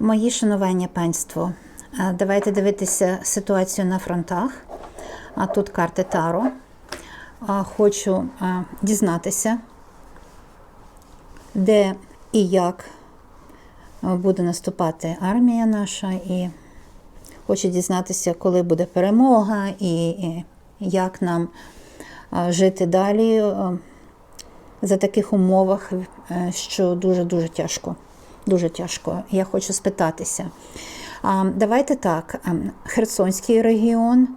Мої шанування панство. Давайте дивитися ситуацію на фронтах. А тут карти Таро. Хочу дізнатися, де і як буде наступати армія наша, і хочу дізнатися, коли буде перемога, і, як нам жити далі за таких умовах, е, що дуже-дуже тяжко. Дуже тяжко. Я хочу спитатися. Давайте так: Херсонський регіон,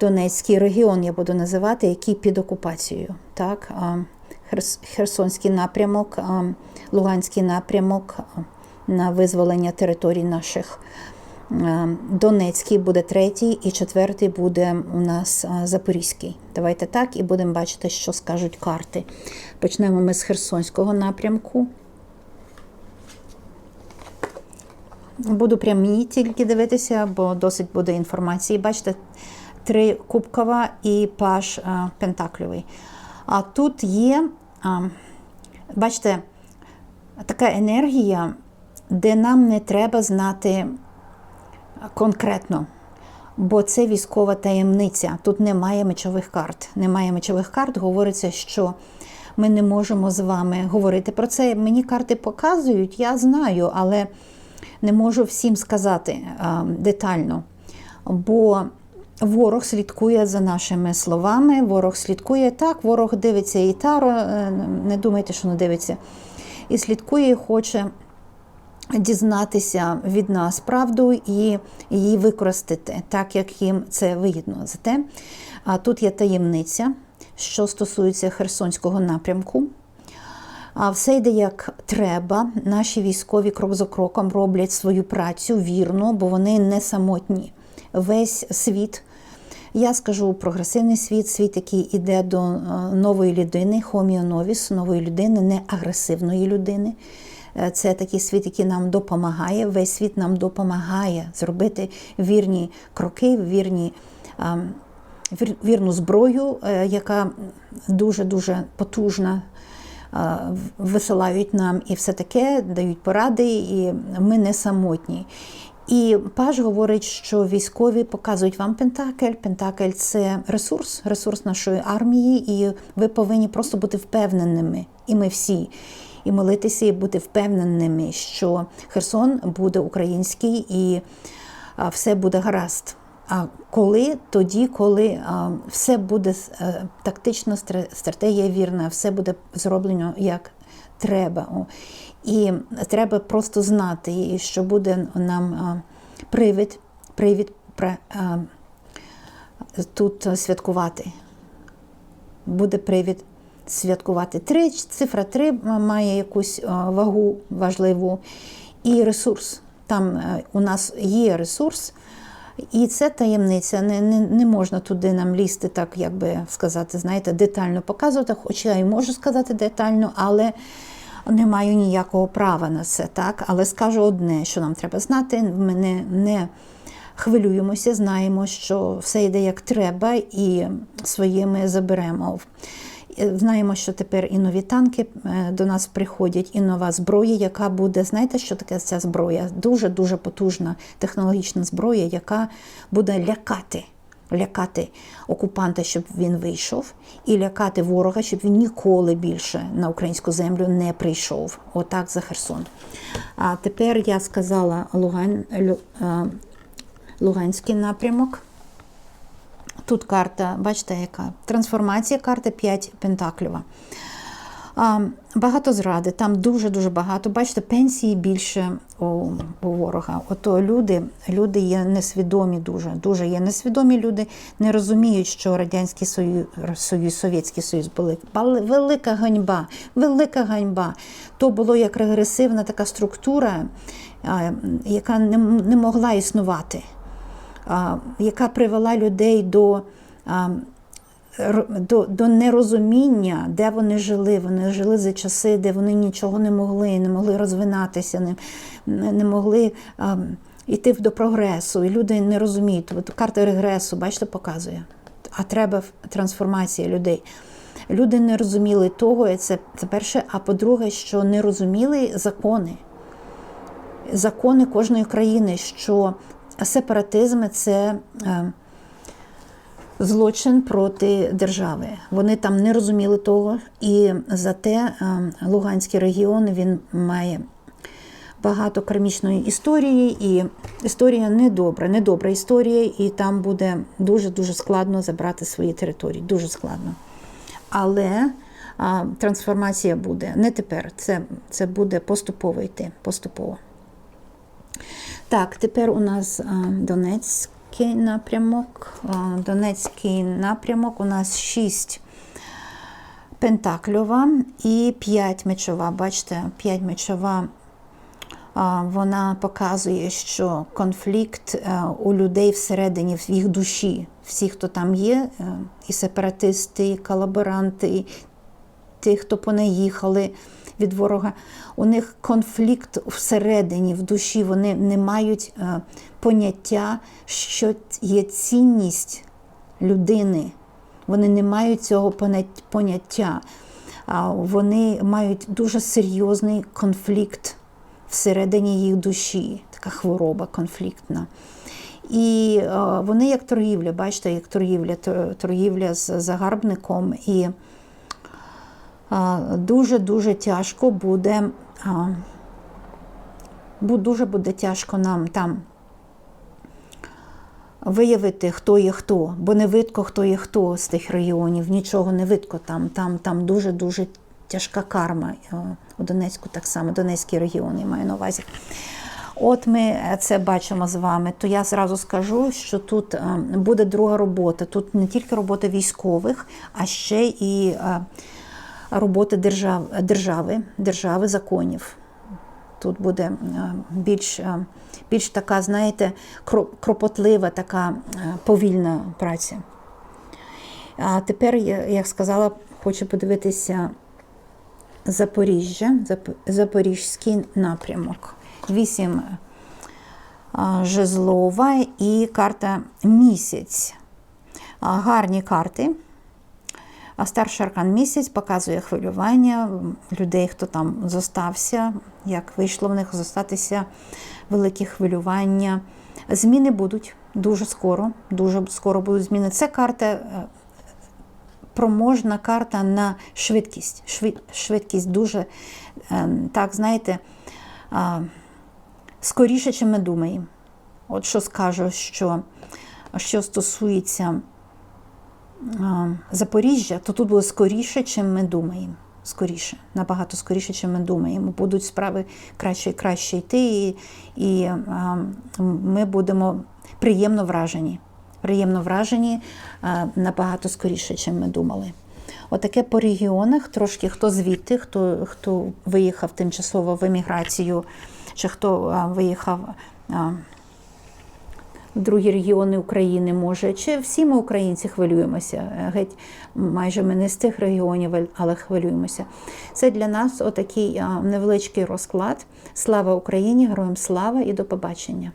Донецький регіон я буду називати, який під окупацією. Так? Херсонський напрямок, Луганський напрямок на визволення територій наших. Донецький буде третій, і четвертий буде у нас Запорізький. Давайте так і будемо бачити, що скажуть карти. Почнемо ми з Херсонського напрямку. Буду прямі тільки дивитися, бо досить буде інформації. Бачите, три кубкова і паш а, пентакльовий. А тут є, а, бачите, така енергія, де нам не треба знати конкретно. Бо це військова таємниця. Тут немає мечових карт. Немає мечових карт. Говориться, що ми не можемо з вами говорити про це. Мені карти показують, я знаю, але не можу всім сказати а, детально. Бо ворог слідкує за нашими словами, ворог слідкує так, ворог дивиться і таро, е, не думайте, що не дивиться, і слідкує і хоче дізнатися від нас правду і її використати так, як їм це вигідно. Зате тут є таємниця, що стосується Херсонського напрямку. А все йде як треба. Наші військові крок за кроком роблять свою працю вірно, бо вони не самотні. Весь світ. Я скажу прогресивний світ, світ, який іде до е, нової людини, хоміоновіс, нової людини, не агресивної людини. Е, Це такий світ, який нам допомагає. Весь світ нам допомагає зробити вірні кроки, вірні, ем, вірну зброю, е, яка дуже дуже потужна. Е, Висилають нам і все таке, дають поради, і ми не самотні. І Паж говорить, що військові показують вам Пентакль. Пентакль це ресурс, ресурс нашої армії, і ви повинні просто бути впевненими, і ми всі, і молитися, і бути впевненими, що Херсон буде український і все буде гаразд. А коли тоді, коли все буде е, тактично, стра- стратегія вірна, все буде зроблено як треба. І треба просто знати, що буде нам привід, привід тут святкувати. Буде привід святкувати. Три, цифра 3 має якусь вагу важливу. І ресурс. Там е, у нас є ресурс, і це таємниця. Не, не, не можна туди нам лізти, так як би сказати, знаєте, детально показувати. Хоча я й можу сказати детально, але не маю ніякого права на це. так. Але скажу одне, що нам треба знати. Ми не, не хвилюємося, знаємо, що все йде як треба, і своє ми заберемо. Е, Знаємо, що тепер і нові танки е, до нас приходять, і нова зброя, яка буде, знаєте, що таке ця зброя? Дуже-дуже потужна технологічна зброя, яка буде лякати. Лякати окупанта, щоб він вийшов, і лякати ворога, щоб він ніколи більше на українську землю не прийшов. Отак за Херсон. А тепер я сказала Луган, е, Луганський напрямок. Тут карта, бачите, яка трансформація, карта 5 пентакльова. А, багато зради, там дуже-дуже багато. Бачите, пенсії більше у, у ворога. Ото люди, люди є несвідомі дуже. Дуже є несвідомі люди, не розуміють, що Радянський Союз, Союз Совєтський Союз були. Велика ганьба, велика ганьба. То було як регресивна така структура, яка не, не могла існувати яка привела людей до, до, до нерозуміння, де вони жили. Вони жили за часи, де вони нічого не могли, не могли розвинатися, не, не могли йти до прогресу. І люди не розуміють. От карта регресу, бачите, показує. А треба трансформація людей. Люди не розуміли того, і це, це перше. А по-друге, що не розуміли закони закони кожної країни, що сепаратизм це е, злочин проти держави. Вони там не розуміли того, і зате е, Луганський регіон він має багато кармічної історії, і історія недобра, недобра історія, і там буде дуже-дуже складно забрати свої території. Дуже складно. Але а, трансформація буде не тепер. Це, це буде поступово йти. Поступово. Так, тепер у нас Донецький напрямок. Донецький напрямок у нас 6 пентакльова і 5 мечова. Бачите, 5 мечова. Вона показує, що конфлікт е, у людей всередині, в їх душі, всі, хто там є, е, і сепаратисти, і колаборанти, і ті, хто понаїхали від ворога, у них конфлікт всередині, в душі, вони не мають е, поняття, що є цінність людини. Вони не мають цього поняття. Вони мають дуже серйозний конфлікт всередині їх душі, така хвороба конфліктна. І е, вони як торгівля, бачите, як торгівля, торгівля з загарбником. І дуже-дуже тяжко буде, дуже буде тяжко нам там виявити, хто є хто, бо не видко, хто є хто з тих регіонів, нічого не видко там. Там, там дуже-дуже тяжка карма. Е, У Донецьку так само, Донецький регіон, я маю на увазі. От ми це бачимо з вами, то я зразу скажу, що тут е, буде друга робота. Тут не тільки робота військових, а ще і робота держав, держави, держави законів. Тут буде е, більш, е, більш така, знаєте, кропотлива, така е, повільна праця. А тепер, як сказала, хочу подивитися Запоріжжя, Зап- Запорізький напрямок. Вісім жезлова і карта місяць. Гарні карти. А старший аркан місяць показує хвилювання людей, хто там зостався, як вийшло в них зостатися великі хвилювання. Зміни будуть дуже скоро, дуже скоро будуть зміни. Це карта е, проможна карта на швидкість. Швид- Швидкість дуже, е, так, знаєте, скоріше, чим ми думаємо. От що скажу, що, що стосується Запоріжжя, то тут буде скоріше, чим ми думаємо. Скоріше, набагато скоріше, чим ми думаємо. Будуть справи краще і краще йти, і, і а, ми будемо приємно вражені. Приємно вражені а, набагато скоріше, чим ми думали. Отаке по регіонах, трошки хто звідти, хто, хто виїхав тимчасово в еміграцію, чи хто а, виїхав. А, другі регіони України може, чи всі ми українці хвилюємося. Геть майже ми не з тих регіонів, але хвилюємося. Це для нас отакий невеличкий розклад. Слава Україні, героям слава і до побачення.